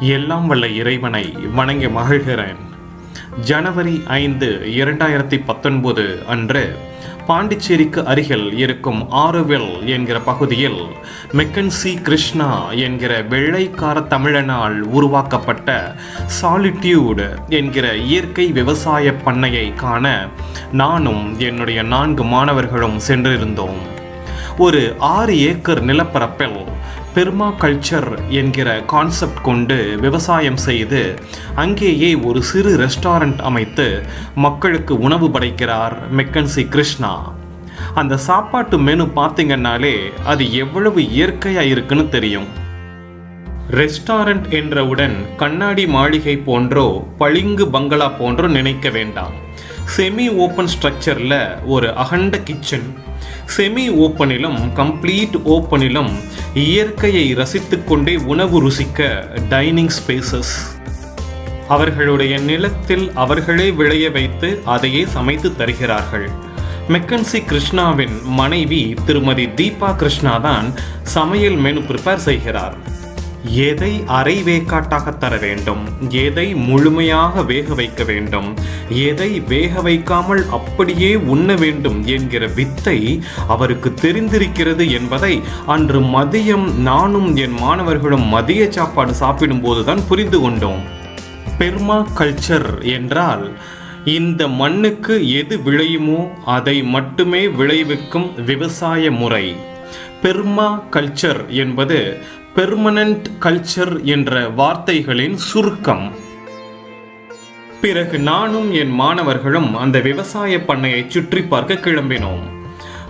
எல்லாம் வல்ல இறைவனை வணங்கி மகிழ்கிறேன். ஜனவரி ஐந்து இரண்டாயிரத்தி பத்தொன்பது அன்று பாண்டிச்சேரிக்கு அருகில் இருக்கும் ஆரோவில் என்கிற பகுதியில் மெக்கன்சி கிருஷ்ணா என்கிற வெள்ளைக்கார தமிழனால் உருவாக்கப்பட்ட சாலிட்யூடு என்கிற இயற்கை விவசாய பண்ணையை காண நானும் என்னுடைய நான்கு மாணவர்களும் சென்றிருந்தோம். ஒரு ஆறு ஏக்கர் நிலப்பரப்பில் பெர்மா கல்ச்சர் என்கிற கான்செப்ட் கொண்டு விவசாயம் செய்து அங்கேயே ஒரு சிறு ரெஸ்டாரண்ட் அமைத்து மக்களுக்கு உணவு படைக்கிறார் மெக்கன்சி கிருஷ்ணா அந்த சாப்பாட்டு மெனு பார்த்தீங்கன்னாலே அது எவ்வளவு இயற்கையாக இருக்குன்னு தெரியும். ரெஸ்டாரண்ட் என்றவுடன் கண்ணாடி மாளிகை போன்றோ பளிங்கு பங்களா போன்றோ நினைக்க வேண்டாம். செமி ஓப்பன் ஸ்ட்ரக்சரில் ஒரு அகண்ட கிச்சன் செமி ஓப்பனிலும் கம்ப்ளீட் ஓப்பனிலும் இயற்கையை ரசித்துக்கொண்டே உணவு ருசிக்க டைனிங் ஸ்பேசஸ் அவர்களுடைய நிலத்தில் அவர்களே விளைய வைத்து அதையே சமைத்து தருகிறார்கள். மெக்கன்சி கிருஷ்ணாவின் மனைவி திருமதி தீபா கிருஷ்ணா தான் சமையல் மெனு ப்ரிப்பேர் செய்கிறார். எதை அரை வேக்காட்டாக தர வேண்டும்? எதை முழுமையாக வேக வைக்க வேண்டும்? எதை வேக வைக்காமல் அப்படியே உண்ண வேண்டும் என்கிற வித்தை அவருக்கு தெரிந்திருக்கிறது என்பதை அன்று மதியம் நானும் என் மாணவர்களும் மதிய சாப்பாடு சாப்பிடும்போதுதான் புரிந்து கொண்டோம். பெர்மா கல்ச்சர் என்றால் இந்த மண்ணுக்கு எது விளையுமோ அதை மட்டுமே விளைவிக்கும் விவசாய முறை. பெர்மா கல்ச்சர் என்பது பெர்மனன்ட் கல்ச்சர் என்ற வார்த்தைகளின் சுருக்கம். பிறகு நானும் என் மாணவர்களும் அந்த விவசாய பண்ணையை சுற்றி பார்க்க கிளம்பினோம்.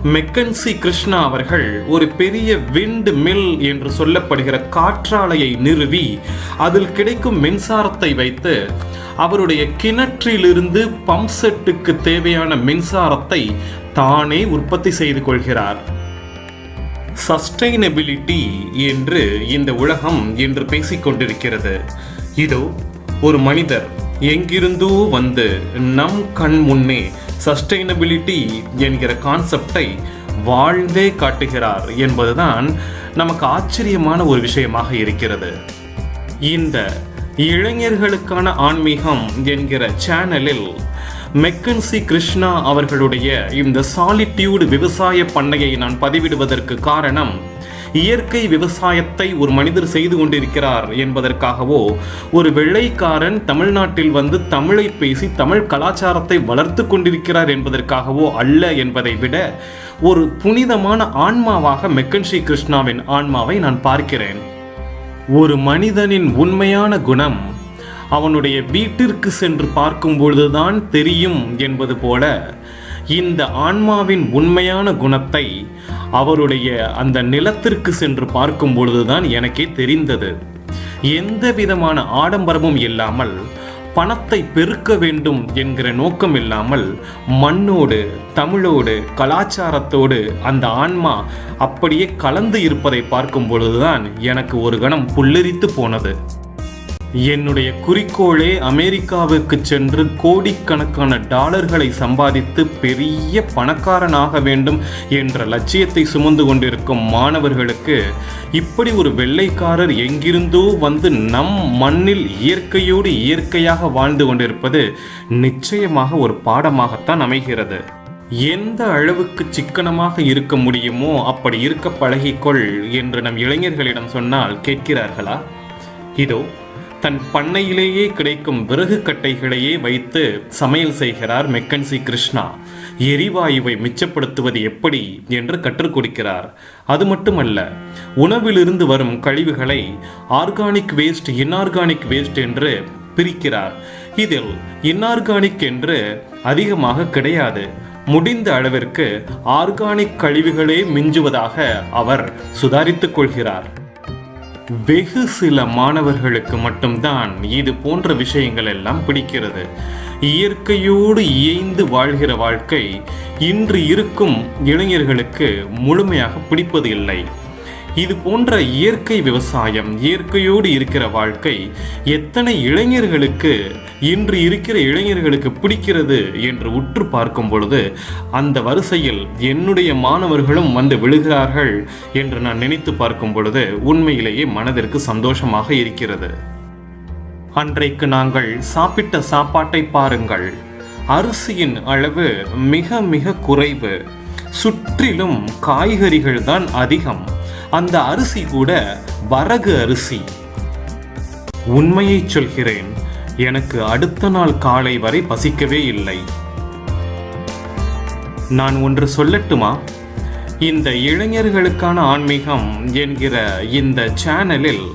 மெக்கன்சி கிருஷ்ணா அவர்கள் ஒரு பெரிய விண்ட் மில் என்று சொல்லப்படுகிற காற்றாலையை நிறுவி அதில் கிடைக்கும் மின்சாரத்தை வைத்து அவருடைய கிணற்றிலிருந்து பம்ப் செட்டுக்கு தேவையான மின்சாரத்தை தானே உற்பத்தி செய்து கொள்கிறார். சஸ்டைனபிலிட்டி என்று இந்த உலகம் என்று பேசிக்கொண்டிருக்கிறது. இதோ ஒரு மனிதர் எங்கிருந்தோ வந்து நம் கண் முன்னே சஸ்டைனபிலிட்டி என்கிற கான்செப்டை வாழ்ந்தே காட்டுகிறார் என்பதுதான் நமக்கு ஆச்சரியமான ஒரு விஷயமாக இருக்கிறது. இந்த இளைஞர்களுக்கான ஆன்மீகம் என்கிற சேனலில் மெக்கன்சி கிருஷ்ணா அவர்களுடைய இந்த சாலிட்யூடு விவசாய பண்ணையை நான் பதிவிடுவதற்கு காரணம் இயற்கை விவசாயத்தை ஒரு மனிதர் செய்து கொண்டிருக்கிறார் என்பதற்காகவோ ஒரு வெள்ளைக்காரன் தமிழ்நாட்டில் வந்து தமிழை பேசி தமிழ் கலாச்சாரத்தை வளர்த்து கொண்டிருக்கிறார் என்பதற்காகவோ அல்ல என்பதை விட ஒரு புனிதமான ஆன்மாவாக மெக்கன்ஷி கிருஷ்ணாவின் ஆன்மாவை நான் பார்க்கிறேன். ஒரு மனிதனின் உண்மையான குணம் அவனுடைய வீட்டிற்கு சென்று பார்க்கும் பொழுதுதான் தெரியும் என்பது போல இந்த ஆன்மாவின் உண்மையான குணத்தை அவருடைய அந்த நிலத்திற்கு சென்று பார்க்கும் பொழுதுதான் எனக்கே தெரிந்தது. எந்த விதமான ஆடம்பரமும் இல்லாமல் பணத்தை பெருக்க வேண்டும் என்கிற நோக்கம் இல்லாமல் மண்ணோடு தமிழோடு கலாச்சாரத்தோடு அந்த ஆன்மா அப்படியே கலந்து இருப்பதை பார்க்கும் பொழுதுதான் எனக்கு ஒரு கணம் புல்லரித்து போனது. என்னுடைய குறிக்கோளே அமெரிக்காவுக்கு சென்று கோடிக்கணக்கான டாலர்களை சம்பாதித்து பெரிய பணக்காரனாக வேண்டும் என்ற லட்சியத்தை சுமந்து கொண்டிருக்கும் மாணவர்களுக்கு இப்படி ஒரு வெள்ளைக்காரர் எங்கிருந்தோ வந்து நம் மண்ணில் இயற்கையோடு இயற்கையாக வாழ்ந்து கொண்டிருப்பது நிச்சயமாக ஒரு பாடமாகத்தான் அமைகிறது. எந்த அளவுக்கு சிக்கனமாக இருக்க முடியுமோ அப்படி இருக்க பழகிக்கொள் என்று நம் இளைஞர்களிடம் சொன்னால் கேட்கிறார்களா? இதோ தன் பண்ணையிலேயே கிடைக்கும் விறகு கட்டைகளையே வைத்து சமையல் செய்கிறார் மெக்கன்சி கிருஷ்ணா. எரிவாயுவை மிச்சப்படுத்துவது எப்படி என்று கற்றுக் கொடுக்கிறார். அது மட்டுமல்ல உணவிலிருந்து வரும் கழிவுகளை ஆர்கானிக் வேஸ்ட் இன்ஆர்கானிக் வேஸ்ட் என்று பிரிக்கிறார். இதில் இன்ஆர்கானிக் என்று அதிகமாக கிடையாது. முடிந்த அளவிற்கு ஆர்கானிக் கழிவுகளே மிஞ்சுவதாக அவர் சுதாரித்துக் கொள்கிறார். வெகு சில மாணவர்களுக்கு மட்டும்தான் இது போன்ற விஷயங்கள் எல்லாம் பிடிக்கிறது. இயற்கையோடு இயைந்து வாழ்கிற வாழ்க்கை இன்று இருக்கும் இளைஞர்களுக்கு முழுமையாக பிடிப்பது இல்லை. இது போன்ற இயற்கை விவசாயம் இயற்கையோடு இருக்கிற வாழ்க்கை எத்தனை இளைஞர்களுக்கு இன்று இருக்கிற இளைஞர்களுக்கு பிடிக்கிறது என்று உற்று பார்க்கும் பொழுது அந்த வரிசையில் என்னுடைய மாணவர்களும் வந்து விழுகிறார்கள் என்று நான் நினைத்து பார்க்கும் பொழுது உண்மையிலேயே மனதிற்கு சந்தோஷமாக இருக்கிறது. அன்றைக்கு நாங்கள் சாப்பிட்ட சாப்பாட்டை பாருங்கள். அரிசியின் அளவு மிக மிக குறைவு. சுற்றிலும் காய்கறிகள் தான் அதிகம். அந்த அரிசி கூட வரகு அரிசி. உண்மையை சொல்கிறேன் எனக்கு அடுத்த நாள் காலை வரை பசிக்கவே இல்லை. நான் ஒன்று சொல்லட்டுமா? இந்த இளைஞர்களுக்கான ஆன்மீகம் என்கிற இந்த சேனலில்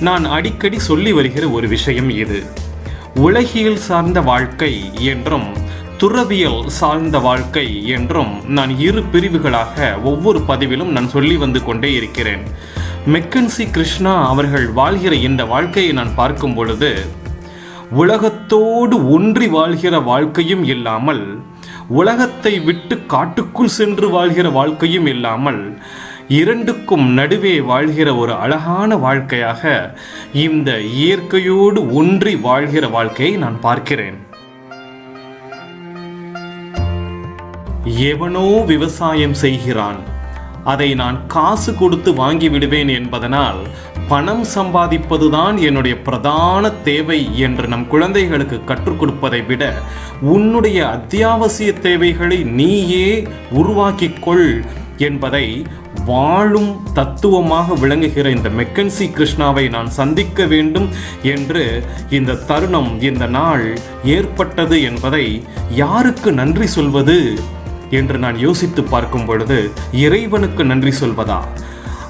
நான் அடிக்கடி சொல்லி வருகிற ஒரு விஷயம் இது. உலகியல் சார்ந்த வாழ்க்கை என்றும் துறவியல் சார்ந்த வாழ்க்கை என்றும் நான் இரு பிரிவுகளாக ஒவ்வொரு பதிவிலும் நான் சொல்லி வந்து கொண்டே இருக்கிறேன். மெக்கன்சி கிருஷ்ணா அவர்கள் வாழ்கிற இந்த வாழ்க்கையை நான் பார்க்கும் பொழுது உலகத்தோடு ஒன்றி வாழ்கிற வாழ்க்கையும் இல்லாமல் உலகத்தை விட்டு காட்டுக்குள் சென்று வாழ்கிற வாழ்க்கையும் இல்லாமல் இரண்டுக்கும் நடுவே வாழ்கிற ஒரு அழகான வாழ்க்கையாக இந்த இயற்கையோடு ஒன்றி வாழ்கிற வாழ்க்கையை நான் பார்க்கிறேன். எவனோ விவசாயம் செய்கிறான் அதை நான் காசு கொடுத்து வாங்கி விடுவேன் என்பதனால் பணம் சம்பாதிப்பதுதான் என்னுடைய பிரதான தேவை என்று நம் குழந்தைகளுக்கு கற்றுக் கொடுப்பதை விட உன்னுடைய அத்தியாவசிய தேவைகளை நீயே உருவாக்கிக் கொள் என்பதை வாழும் தத்துவமாக விளங்குகிற இந்த மெக்கன்சி கிருஷ்ணாவை நான் சந்திக்க வேண்டும் என்று இந்த தருணம் இந்த நாள் ஏற்பட்டது என்பதை யாருக்கு நன்றி சொல்வது? என்று நான் யோசித்து பார்க்கும் பொழுது இறைவனுக்கு நன்றி சொல்வதா?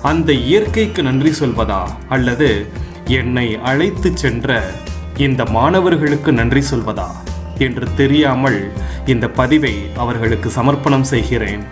அந்த இயற்கைக்கு நன்றி சொல்வதா? அல்லது என்னை அழைத்து சென்ற இந்த மாணவர்களுக்கு நன்றி சொல்வதா? என்று தெரியாமல் இந்த பதிவை அவர்களுக்கு சமர்ப்பணம் செய்கிறேன்.